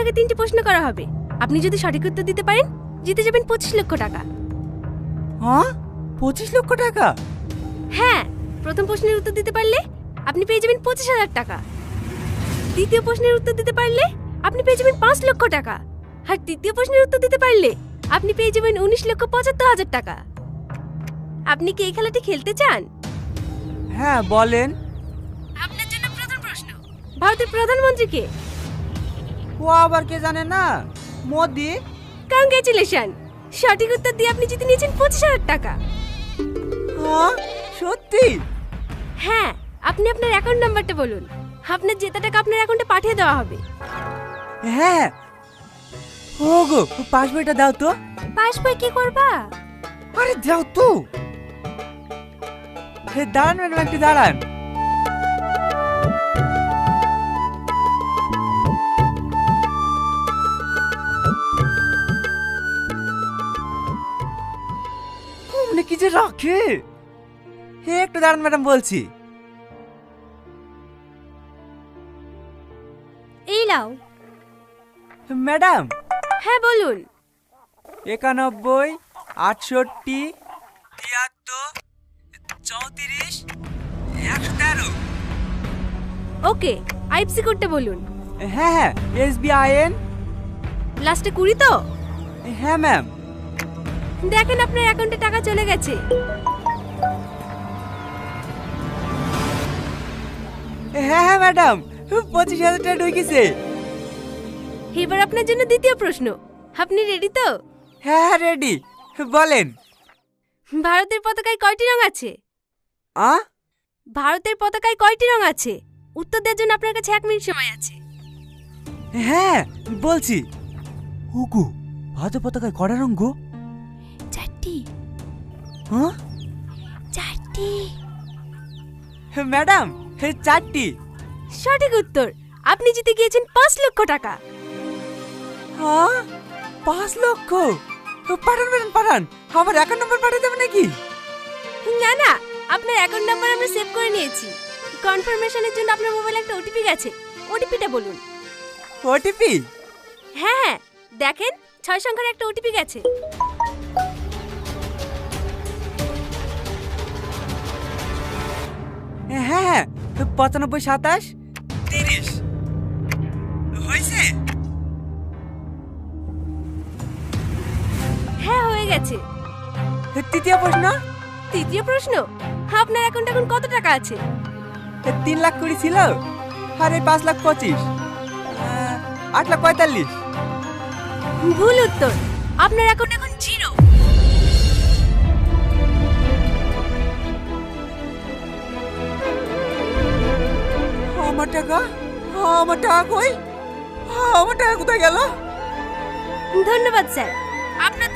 আপনাকে তিনটি প্রশ্ন করা হবে। আপনি যদি সঠিক উত্তর দিতে পারেন জিতে যাবেন পঁচিশ লক্ষ টাকা। হ্যাঁ? পঁচিশ লক্ষ টাকা? হ্যাঁ প্রথম প্রশ্নের উত্তর দিতে পারলে আপনি পেয়ে যাবেন পঁচিশ হাজার টাকা। দ্বিতীয় প্রশ্নের উত্তর দিতে পারলে আপনি পেয়ে যাবেন পাঁচ লক্ষ টাকা। আর তৃতীয় প্রশ্নের উত্তর দিতে পারলে আপনি পেয়ে যাবেন উনিশ লক্ষ পঁচাত্তর হাজার টাকা। আপনি কি এই খেলাটি খেলতে চান? হ্যাঁ বলেন। আপনার জন্য প্রথম প্রশ্ন। ভারতের প্রধানমন্ত্রী কে? ও আবার কে জানে না? মোদি? কংগ্রেচুলেশন সঠিক উত্তর দিয়ে আপনি জিতে নিয়েছেন পঁচিশ হাজার টাকা। হ্যাঁ? সত্যি? হ্যাঁ আপনি আপনার অ্যাকাউন্ট নাম্বারটা বলুন। আপনার জেতা টাকা আপনার অ্যাকাউন্টে পাঠিয়ে দেওয়া হবে। হ্যাঁ। ও গো পাস বইটা দাও তো। পাস বই কি করবা? আরে দাও তো। হে দাঁড়ান ম্যাডাম একটু দাঁড়ান। যে রাখে? হে একটু দাঁড়ান ম্যাডাম বলছি। এই লাও ম্যাডাম? হ্যাঁ বলুন। একানব্বই আটষট্টি তিয়াত্তর চৌত্রিশ একশো তেরো। ওকে আইএফসি কোডটা বলুন। হ্যাঁ হ্যাঁ এস বি আই এন লাস্টে কুড়ি তো? হ্যাঁ ম্যাম। দেখেন আপনার অ্যাকাউন্টে টাকা চলে গেছে। হ্যাঁ হ্যাঁ ম্যাডাম পঁচিশ হাজার টাকা ঢুকেছে। এবার আপনার জন্য দ্বিতীয় প্রশ্ন। আপনি রেডি তো? হ্যাঁ হ্যাঁ রেডি বলেন। ভারতের পতাকায় কয়টি রং আছে? আ? ভারতের পতাকায় কয়টি রং আছে? উত্তর দেওয়ার জন্য আপনার কাছে এক মিনিট সময় আছে। হ্যাঁ বলছি। হুকু ভারত পতাকায় কড়া রঙ গো? হ্যাঁ? চারটি। ম্যাডাম চারটি। সঠিক উত্তর আপনি জিতে গিয়েছেন পাঁচ লক্ষ টাকা। হ্যাঁ? পাঁচ লক্ষ? পাঠান ম্যাডাম পাঠান। আমার অ্যাকাউন্ট নম্বর পাঠিয়ে দেবে নাকি? না না আপনার অ্যাকাউন্ট নাম্বার আমরা সেভ করে নিয়েছি। কনফার্মেশনের জন্য আপনার মোবাইলে একটা ওটিপি গেছে। ওটিপিটা বলুন। ওটিপি হ্যাঁ হ্যাঁ দেখেন ছয় সংখ্যার একটা ওটিপি গেছে। হ্যাঁ হ্যাঁ পঁচানব্বই সাতাশ। তিরিশ। হয়েছে? হ্যাঁ হয়ে গেছে। তৃতীয় প্রশ্ন? তৃতীয় প্রশ্ন? আপনার অ্যাকাউন্টে এখন কত টাকা আছে? তিন লাখ কুড়ি ছিল। আর এই পাঁচ লাখ পঁচিশ। আট লাখ পঁয়তাল্লিশ। ভুল উত্তর। আপনার অ্যাকাউন্ট এখন টাকা? আমার টাকা কই? আমার টাকা কোথায় গেল? ধন্যবাদ স্যার। আপনার